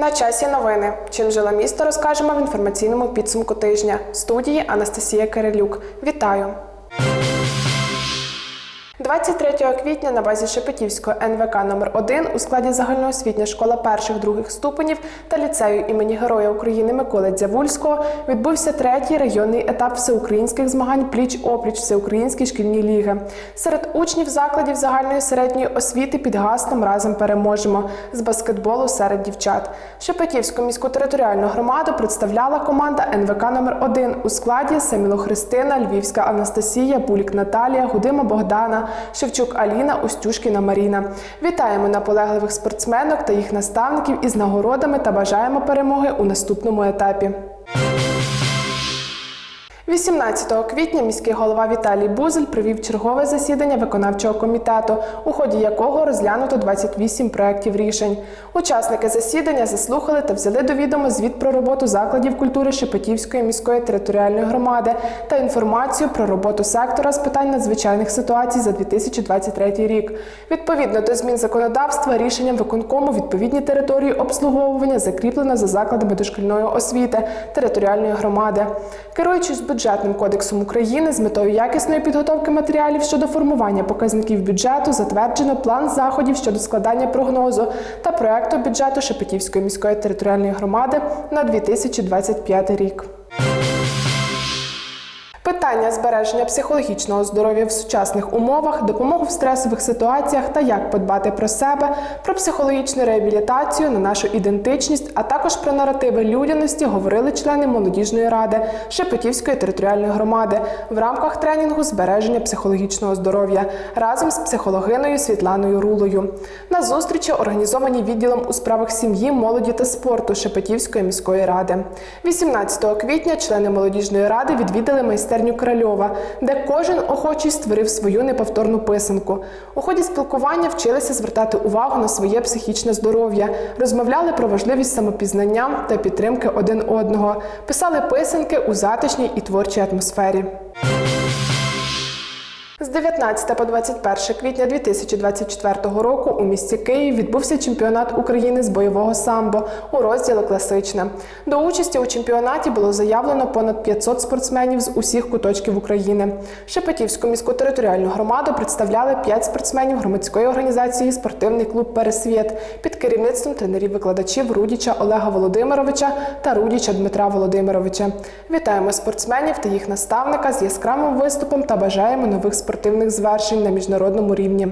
На часі новини. Чим жило місто, розкажемо в інформаційному підсумку тижня. В студії Анастасія Кирилюк. Вітаю! 23 квітня на базі Шепетівського НВК номер 1 у складі загальноосвітня школа перших-других ступенів та ліцею імені Героя України Миколи Дзявульського відбувся третій районний етап всеукраїнських змагань пліч-опліч Всеукраїнській шкільній ліги. Серед учнів закладів загальної середньої освіти під гаслом разом переможемо з баскетболу серед дівчат. Шепетівську міську територіальну громаду представляла команда НВК номер 1 у складі Саміло Христина, Львівська Анастасія, Булік Наталія, Гудима Богдана, Шевчук Аліна, Устюшкіна Маріна. Вітаємо наполегливих спортсменок та їх наставників із нагородами та бажаємо перемоги у наступному етапі. 18 квітня міський голова Віталій Бузель провів чергове засідання виконавчого комітету, у ході якого розглянуто 28 проєктів рішень. Учасники засідання заслухали та взяли до відома звіт про роботу закладів культури Шепетівської міської територіальної громади та інформацію про роботу сектора з питань надзвичайних ситуацій за 2023 рік. Відповідно до змін законодавства, рішенням виконкому відповідні території обслуговування закріплено за закладами дошкільної освіти територіальної громади. Керуючись бюджетним кодексом України з метою якісної підготовки матеріалів щодо формування показників бюджету, затверджено план заходів щодо складання прогнозу та проекту бюджету Шепетівської міської територіальної громади на 2025 рік. Питання збереження психологічного здоров'я в сучасних умовах, допомогу в стресових ситуаціях та як подбати про себе, про психологічну реабілітацію на нашу ідентичність, а також про наративи людяності говорили члени молодіжної ради Шепетівської територіальної громади в рамках тренінгу збереження психологічного здоров'я разом з психологиною Світланою Рулою. На зустрічі організовані відділом у справах сім'ї, молоді та спорту Шепетівської міської ради. 18 квітня члени молодіжної ради відвідали майстерню Корольова, де кожен охочий створив свою неповторну писанку. У ході спілкування вчилися звертати увагу на своє психічне здоров'я, розмовляли про важливість самопізнання та підтримки один одного, писали писанки у затишній і творчій атмосфері. З 19 по 21 квітня 2024 року у місті Київ відбувся чемпіонат України з бойового самбо у розділі класичне. До участі у чемпіонаті було заявлено понад 500 спортсменів з усіх куточків України. Шепетівську міську територіальну громаду представляли 5 спортсменів громадської організації Спортивний клуб Пересвіт під керівництвом тренерів-викладачів Рудіча Олега Володимировича та Рудіча Дмитра Володимировича. Вітаємо спортсменів та їх наставника з яскравим виступом та бажаємо нових спортивних звершень на міжнародному рівні.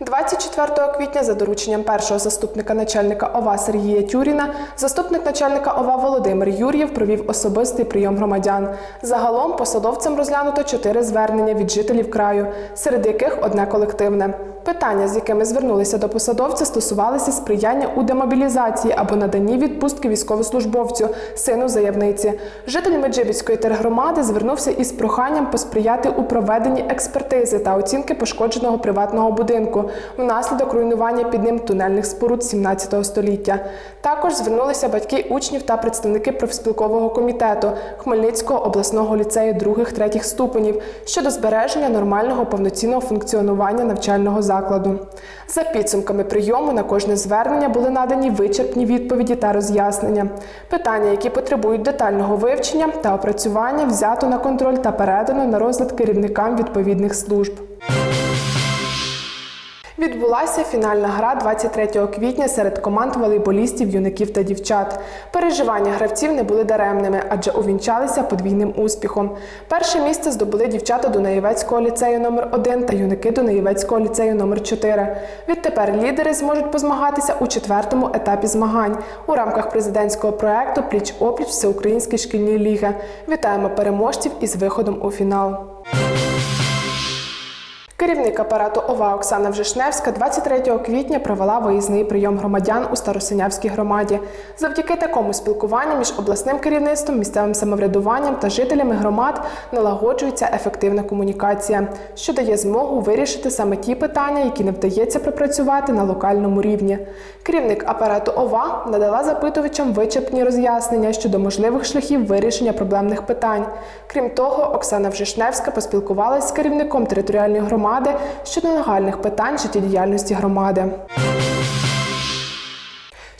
24 квітня за дорученням першого заступника начальника ОВА Сергія Тюріна, заступник начальника ОВА Володимир Юр'єв провів особистий прийом громадян. Загалом посадовцям розглянуто чотири звернення від жителів краю, серед яких одне колективне. Питання, з якими звернулися до посадовця, стосувалися сприяння у демобілізації або наданні відпустки військовослужбовцю, сину заявниці. Житель Меджибіської тергромади звернувся із проханням посприяти у проведенні експертизи та оцінки пошкодженого приватного будинку внаслідок руйнування під ним тунельних споруд 17 століття. Також звернулися батьки учнів та представники профспілкового комітету Хмельницького обласного ліцею других-третіх ступенів щодо збереження нормального повноцінного функціонування навчального закладу. За підсумками прийому на кожне звернення були надані вичерпні відповіді та роз'яснення. Питання, які потребують детального вивчення та опрацювання, взято на контроль та передано на розгляд керівникам відповідних служб. Відбулася фінальна гра 23 квітня серед команд волейболістів, юнаків та дівчат. Переживання гравців не були даремними, адже увінчалися подвійним успіхом. Перше місце здобули дівчата Дунаєвецького ліцею номер 1 та юнаки Дунаєвецького ліцею номер 4 Відтепер лідери зможуть позмагатися у четвертому етапі змагань у рамках президентського проекту Пліч опліч Всеукраїнської шкільні ліги. Вітаємо переможців із виходом у фінал. Керівник апарату ОВА Оксана Вжишневська 23 квітня провела виїзний прийом громадян у Старосинявській громаді. Завдяки такому спілкуванню між обласним керівництвом, місцевим самоврядуванням та жителями громад налагоджується ефективна комунікація, що дає змогу вирішити саме ті питання, які не вдається пропрацювати на локальному рівні. Керівник апарату ОВА надала запитувачам вичерпні роз'яснення щодо можливих шляхів вирішення проблемних питань. Крім того, Оксана Вжишневська поспілкувалася з керівником територіальної громади щодо нагальних питань життєдіяльності громади.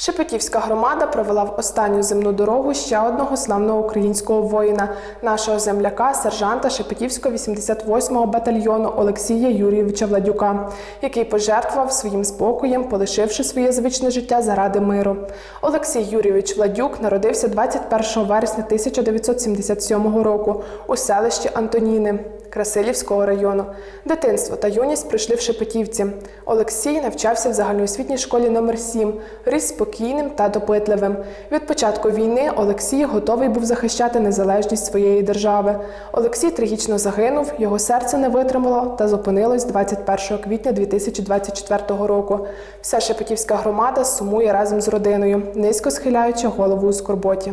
Шепетівська громада провела в останню земну дорогу ще одного славного українського воїна, нашого земляка, сержанта Шепетівського 88-го батальйону Олексія Юрійовича Владюка, який пожертвував своїм спокоєм, полишивши своє звичне життя заради миру. Олексій Юрійович Владюк народився 21 вересня 1977 року у селищі Антоніни. Красилівського району. Дитинство та юність пройшли в Шепетівці. Олексій навчався в загальноосвітній школі номер 7 ріс спокійним та допитливим. Від початку війни Олексій готовий був захищати незалежність своєї держави. Олексій трагічно загинув, його серце не витримало та зупинилось 21 квітня 2024 року. Вся Шепетівська громада сумує разом з родиною, низько схиляючи голову у скорботі.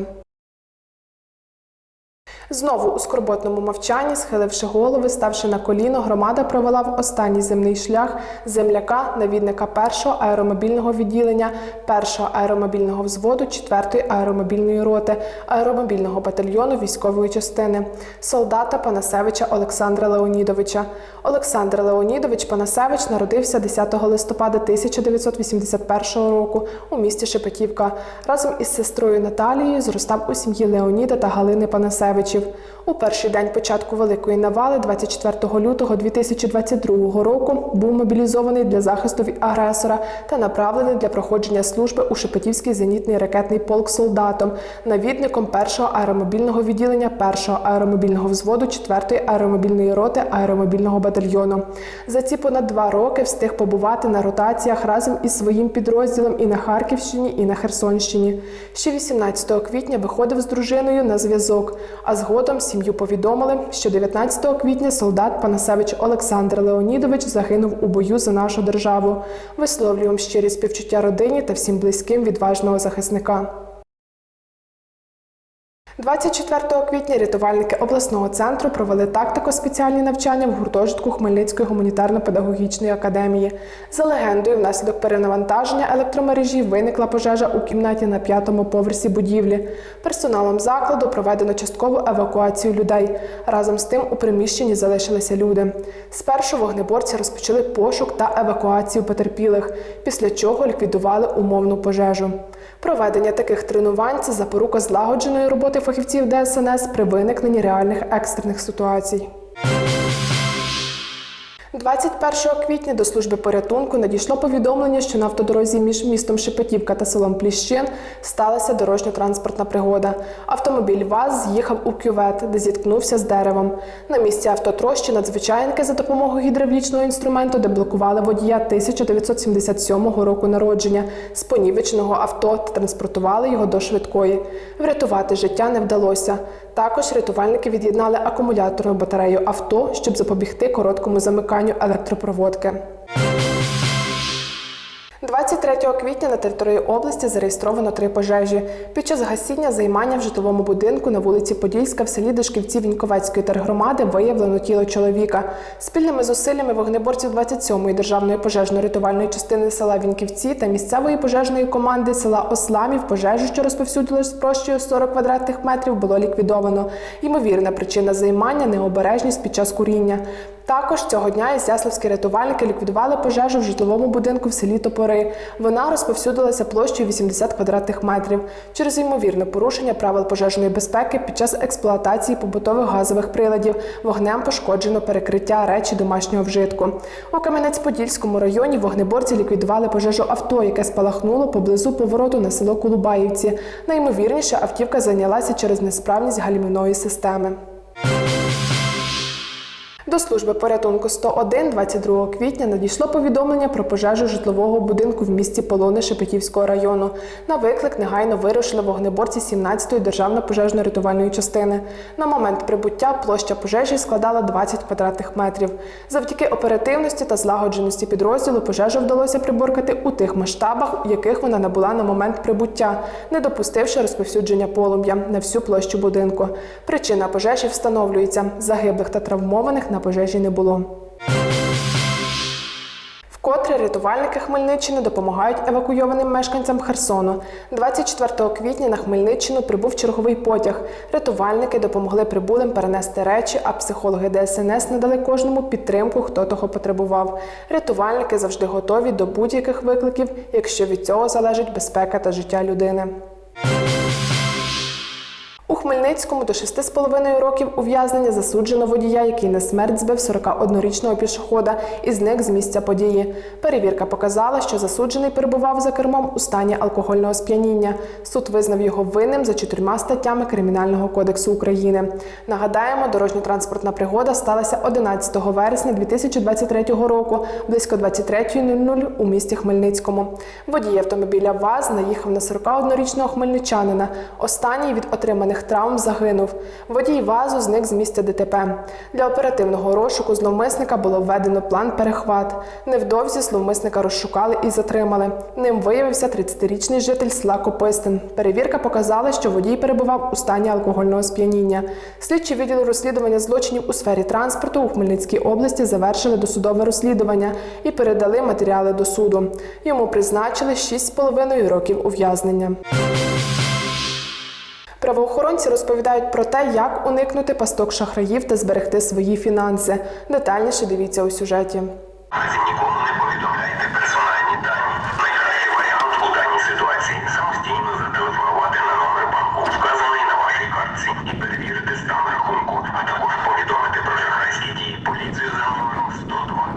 Знову у скорботному мовчанні, схиливши голови, ставши на коліно, громада провела в останній земний шлях земляка, навідника першого аеромобільного відділення, першого аеромобільного взводу, четвертої аеромобільної роти, аеромобільного батальйону військової частини, солдата Панасевича Олександра Леонідовича. Олександр Леонідович Панасевич народився 10 листопада 1981 року у місті Шепетівка. Разом із сестрою Наталією зростав у сім'ї Леоніда та Галини Панасевичів. У перший день початку Великої навали, 24 лютого 2022 року, був мобілізований для захисту від агресора та направлений для проходження служби у Шепетівський зенітний ракетний полк солдатом, навідником першого аеромобільного відділення першого аеромобільного взводу 4-ї аеромобільної роти аеромобільного батальйону. За ці понад два роки встиг побувати на ротаціях разом із своїм підрозділом і на Харківщині, і на Херсонщині. Ще 18 квітня виходив з дружиною на зв'язок, а згодом сім'ю повідомили, що 19 квітня солдат Панасевич Олександр Леонідович загинув у бою за нашу державу. Висловлюємо щирі співчуття родині та всім близьким відважного захисника. 24 квітня рятувальники обласного центру провели тактико-спеціальні навчання в гуртожитку Хмельницької гуманітарно-педагогічної академії. За легендою, внаслідок перенавантаження електромережі виникла пожежа у кімнаті на п'ятому поверсі будівлі. Персоналом закладу проведено часткову евакуацію людей. Разом з тим у приміщенні залишилися люди. Спершу вогнеборці розпочали пошук та евакуацію потерпілих, після чого ліквідували умовну пожежу. Проведення таких тренувань це запорука злагодженої роботи фахівців ДСНС при виникненні реальних екстрених ситуацій. 21 квітня до служби порятунку надійшло повідомлення, що на автодорозі між містом Шепетівка та селом Пліщин сталася дорожньо-транспортна пригода. Автомобіль ВАЗ з'їхав у кювет, де зіткнувся з деревом. На місці автотрощі надзвичайники за допомогою гідравлічного інструменту деблокували водія 1977 року народження з понівеченого авто та транспортували його до швидкої. Врятувати життя не вдалося. Також рятувальники від'єднали акумуляторну батарею авто, щоб запобігти короткому замиканню електропроводки. 23 квітня на території області зареєстровано три пожежі. Під час гасіння займання в житловому будинку на вулиці Подільська в селі Дашківці Віньковецької тергромади виявлено тіло чоловіка. Спільними зусиллями вогнеборців 27-ї державної пожежно-рятувальної частини села Віньківці та місцевої пожежної команди села Осламів пожежу, що розповсюдилась площею 40 квадратних метрів, було ліквідовано. Ймовірна причина займання необережність під час куріння. Також цього дня ізяславські рятувальники ліквідували пожежу в житловому будинку в селі Топори. Вона розповсюдилася площею 80 квадратних метрів через ймовірне порушення правил пожежної безпеки під час експлуатації побутових газових приладів. Вогнем пошкоджено перекриття речі домашнього вжитку. У Кам'янець-Подільському районі вогнеборці ліквідували пожежу авто, яке спалахнуло поблизу повороту на село Кулубаївці. Найімовірніше автівка зайнялася через несправність гальмівної системи. До служби порятунку 101 22 квітня надійшло повідомлення про пожежу житлового будинку в місті Полони Шепетівського району. На виклик негайно вирушили вогнеборці 17-ї державної пожежно-рятувальної частини. На момент прибуття площа пожежі складала 20 квадратних метрів. Завдяки оперативності та злагодженості підрозділу пожежу вдалося приборкати у тих масштабах, у яких вона набула на момент прибуття, не допустивши розповсюдження полум'я на всю площу будинку. Причина пожежі встановлюється. Загиблих та травмованих на пожежі не було. Вкотре рятувальники Хмельниччини допомагають евакуйованим мешканцям Херсону. 24 квітня на Хмельниччину прибув черговий потяг. Рятувальники допомогли прибулим перенести речі, а психологи ДСНС надали кожному підтримку, хто того потребував. Рятувальники завжди готові до будь-яких викликів, якщо від цього залежить безпека та життя людини. У Хмельницькому до 6,5 років ув'язнення засуджено водія, який на смерть збив 41-річного пішохода і зник з місця події. Перевірка показала, що засуджений перебував за кермом у стані алкогольного сп'яніння. Суд визнав його винним за чотирма статтями Кримінального кодексу України. Нагадаємо, дорожньо-транспортна пригода сталася 11 вересня 2023 року близько 23.00 у місті Хмельницькому. Водій автомобіля ВАЗ наїхав на 41-річного хмельничанина. Останній від отриманих травм загинув. Водій ВАЗу зник з місця ДТП. Для оперативного розшуку зловмисника було введено план перехват. Невдовзі зловмисника розшукали і затримали. Ним виявився 30-річний житель села Копистин. Перевірка показала, що водій перебував у стані алкогольного сп'яніння. Слідчі відділу розслідування злочинів у сфері транспорту у Хмельницькій області завершили досудове розслідування і передали матеріали до суду. Йому призначили 6,5 років ув'язнення. Правоохоронці розповідають про те, як уникнути пасток шахраїв та зберегти свої фінанси. Детальніше дивіться у сюжеті. Наразі нікому не повідомляйте персональні дані. Найкращий варіант у даній ситуації самостійно зателефонувати на номер банку, вказаний на вашій картці, і перевірити стан рахунку, а також повідомити про шахрайські дії поліцію за номером 102.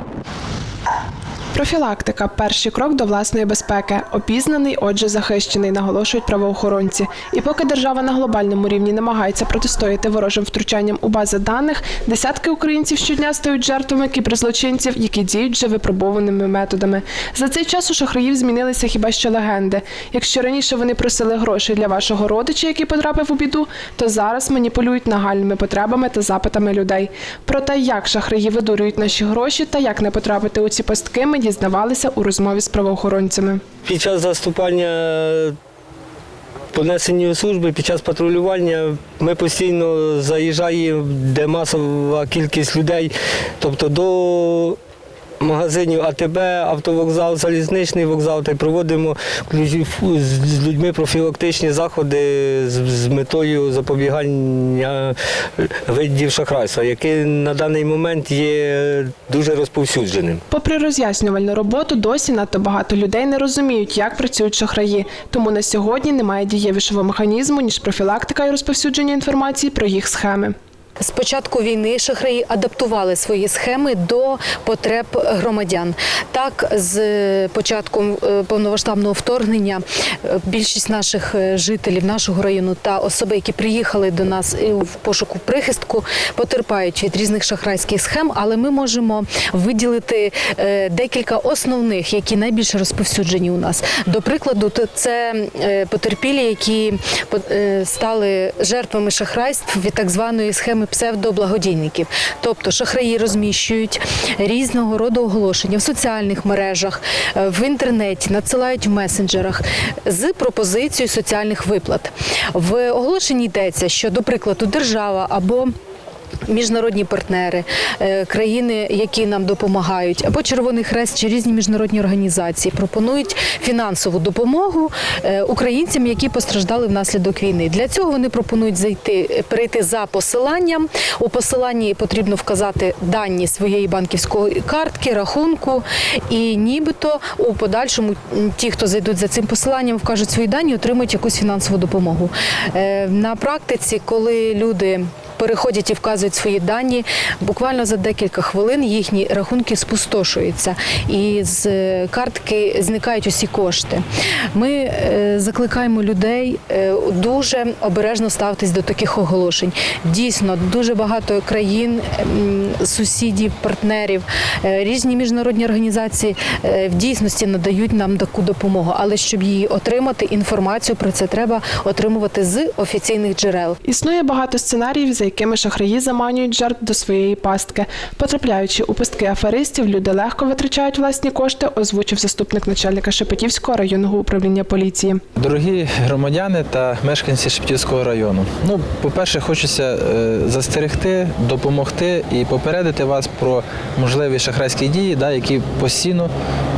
Профілактика перший крок до власної безпеки. Опізнаний, отже, захищений, наголошують правоохоронці. І поки держава на глобальному рівні намагається протистояти ворожим втручанням у бази даних, десятки українців щодня стають жертвами кіберзлочинців, які діють вже випробованими методами. За цей час у шахраїв змінилися хіба що легенди. Якщо раніше вони просили грошей для вашого родича, який потрапив у біду, то зараз маніпулюють нагальними потребами та запитами людей. Про те, як шахраї видурюють наші гроші та як не потрапити у ці пастки, ми дізнавалися у розмові з правоохоронцями. Під час заступання понесення служби, під час патрулювання ми постійно заїжджаємо, де масова кількість людей, тобто до магазинів АТБ, автовокзал, залізничний вокзал, та й проводимо з- людьми профілактичні заходи з метою запобігання видів шахрайства, яке на даний момент є дуже розповсюдженим. Попри роз'яснювальну роботу, досі надто багато людей не розуміють, як працюють шахраї. Тому на сьогодні немає дієвішого механізму ніж профілактика і розповсюдження інформації про їх схеми. З початку війни шахраї адаптували свої схеми до потреб громадян. Так, з початком е, повномасштабного вторгнення е, більшість наших е, жителів нашого району та особи, які приїхали до нас в пошуку прихистку, потерпають від різних шахрайських схем, але ми можемо виділити декілька основних, які найбільше розповсюджені у нас. До прикладу, це потерпілі, які стали жертвами шахрайств від так званої схеми псевдоблагодійників. Тобто шахраї розміщують різного роду оголошення в соціальних мережах, е, в інтернеті, надсилають в месенджерах з пропозицією соціальних виплат. В оголошенні йдеться, що, до прикладу, держава або Міжнародні партнери, е, країни, які нам допомагають, або Червоний Хрест чи різні міжнародні організації пропонують фінансову допомогу е, українцям, які постраждали внаслідок війни. Для цього вони пропонують зайти перейти за посиланням. У посиланні потрібно вказати дані своєї банківської картки, рахунку, і нібито у подальшому ті, хто зайдуть за цим посиланням, вкажуть свої дані, отримують якусь фінансову допомогу. Е, На практиці, коли люди переходять і вказують свої дані. Буквально за декілька хвилин їхні рахунки спустошуються, і з е, картки зникають усі кошти. Ми е, закликаємо людей е, дуже обережно ставитись до таких оголошень. Дійсно, дуже багато країн, сусідів, партнерів, різні міжнародні організації в дійсності надають нам таку допомогу. Але щоб її отримати, інформацію про це треба отримувати з офіційних джерел. Існує багато сценаріїв, якими шахраї заманюють жертв до своєї пастки. Потрапляючи у пастки аферистів, люди легко витрачають власні кошти, озвучив заступник начальника Шепетівського районного управління поліції. Дорогі громадяни та мешканці Шептівського району. Ну, по-перше, хочеться е, застерегти, допомогти і попередити вас про можливі шахрайські дії, да, які постійно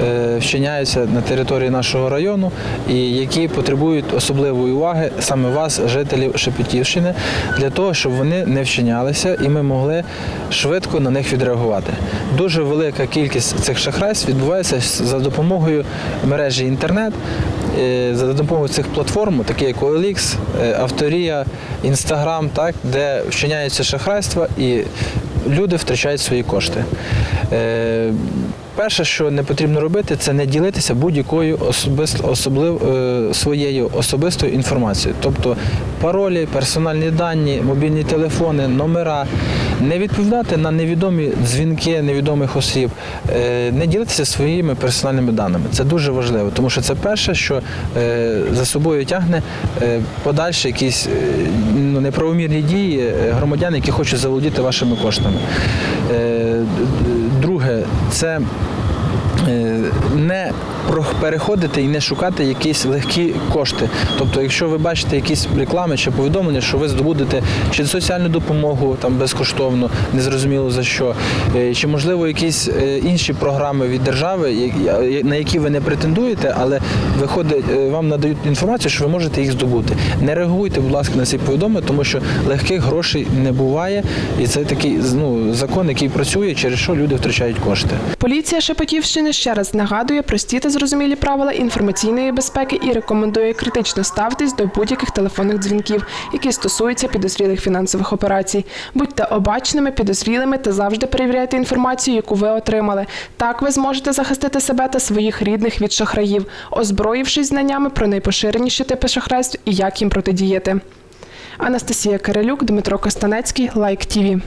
е, вчиняються на території нашого району і які потребують особливої уваги саме вас, жителів Шепетівщини, для того, щоб вони не вчинялися і ми могли швидко на них відреагувати. Дуже велика кількість цих шахрайств відбувається за допомогою мережі інтернет. Е, за допомогою цих платформ, такі як OLX, е, Авторія, Інстаграм, де вчиняються шахрайства і люди втрачають свої кошти. Перше, що не потрібно робити, це не ділитися будь-якою особист, особлив, е, своєю особистою інформацією. Тобто паролі, персональні дані, мобільні телефони, номера. Не відповідати на невідомі дзвінки невідомих осіб, е, не ділитися своїми персональними даними. Це дуже важливо, тому що це перше, що е, за собою тягне подальші якісь ну, неправомірні дії громадян, які хочуть заволодіти вашими коштами. Друге, це не про- переходити і не шукати якісь легкі кошти. Тобто, якщо ви бачите якісь реклами чи повідомлення, що ви здобудете чи соціальну допомогу там безкоштовно, незрозуміло за що, е, чи можливо якісь е, інші програми від держави, на які ви не претендуєте, але виходить, е, вам надають інформацію, що ви можете їх здобути. Не реагуйте, будь ласка, на ці повідомлення, тому що легких грошей не буває, і це такий ну, закон, який працює, через що люди втрачають кошти. Поліція Шепетівщини ще раз нагадує прості та зрозумілі правила інформаційної безпеки і рекомендує критично ставитись до будь-яких телефонних дзвінків, які стосуються підозрілих фінансових операцій. Будьте обачними, підозрілими та завжди перевіряйте інформацію, яку ви отримали. Так ви зможете захистити себе та своїх рідних від шахраїв, озброївшись знаннями про найпоширеніші типи шахрайств і як їм протидіяти. Анастасія Кирилюк, Дмитро Костанецький, Лайк ТІВІ.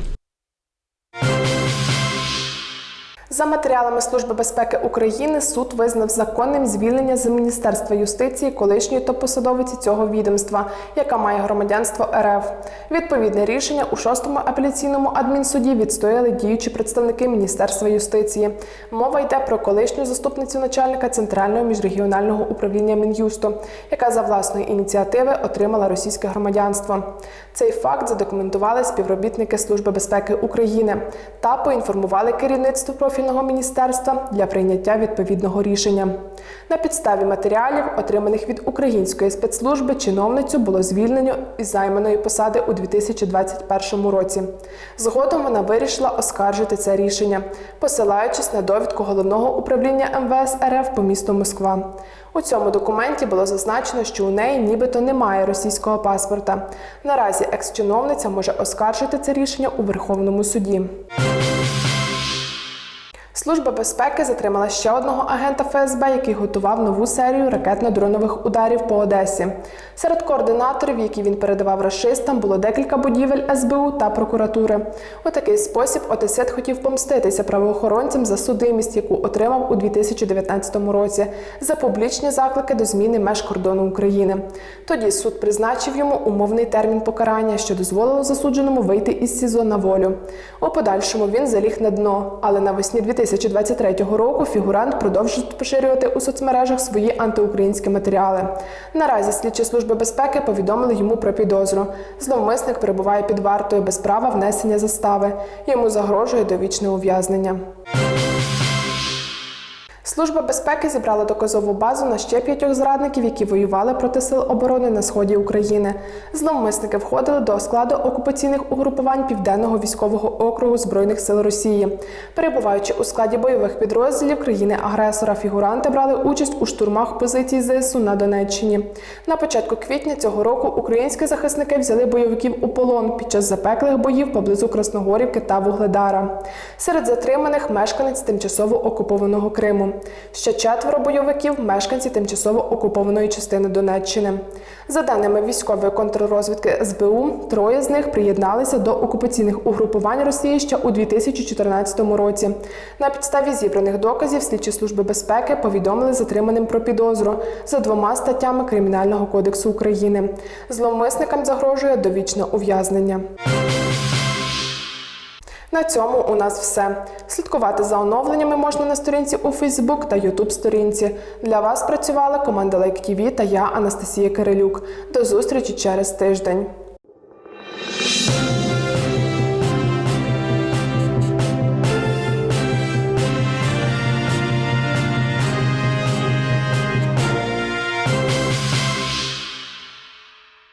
За матеріалами Служби безпеки України суд визнав законним звільнення з Міністерства юстиції колишньої топ-посадовиці цього відомства, яка має громадянство РФ. Відповідне рішення у шостому апеляційному адмінсуді відстояли діючі представники Міністерства юстиції. Мова йде про колишню заступницю начальника центрального міжрегіонального управління Мін'юсту, яка за власної ініціативи отримала російське громадянство. Цей факт задокументували співробітники Служби безпеки України та поінформували керівництво профільного міністерства для прийняття відповідного рішення. На підставі матеріалів, отриманих від української спецслужби, чиновницю було звільнено із займаної посади у 2021 році. Згодом вона вирішила оскаржити це рішення, посилаючись на довідку головного управління МВС РФ по місту Москва. У цьому документі було зазначено, що у неї нібито немає російського паспорта. Наразі екс-чиновниця може оскаржити це рішення у Верховному суді. Служба безпеки затримала ще одного агента ФСБ, який готував нову серію ракетно-дронових ударів по Одесі. Серед координаторів, які він передавав рашистам, було декілька будівель СБУ та прокуратури. У такий спосіб Одесит хотів помститися правоохоронцям за судимість, яку отримав у 2019 році, за публічні заклики до зміни меж кордону України. Тоді суд призначив йому умовний термін покарання, що дозволило засудженому вийти із СІЗО на волю. У подальшому він заліг на дно, але навесні 2023 року фігурант продовжив поширювати у соцмережах свої антиукраїнські матеріали. Наразі слідчі служби безпеки повідомили йому про підозру. Зловмисник перебуває під вартою без права внесення застави. Йому загрожує довічне ув'язнення. Служба безпеки зібрала доказову базу на ще п'ятьох зрадників, які воювали проти сил оборони на сході України. Зловмисники входили до складу окупаційних угрупувань Південного військового округу Збройних сил Росії. Перебуваючи у складі бойових підрозділів країни-агресора, фігуранти брали участь у штурмах позицій ЗСУ на Донеччині. На початку квітня цього року українські захисники взяли бойовиків у полон під час запеклих боїв поблизу Красногорівки та Вугледара. Серед затриманих мешканець тимчасово окупованого Криму. Ще четверо бойовиків мешканці тимчасово окупованої частини Донеччини. За даними військової контррозвідки СБУ, троє з них приєдналися до окупаційних угрупувань Росії ще у 2014 році. На підставі зібраних доказів слідчі служби безпеки повідомили затриманим про підозру за двома статтями Кримінального кодексу України. Зловмисникам загрожує довічне ув'язнення. На цьому у нас все. Слідкувати за оновленнями можна на сторінці у Фейсбук та Ютуб сторінці. Для вас працювала команда Лайк ТІВІ та я, Анастасія Кирилюк. До зустрічі через тиждень.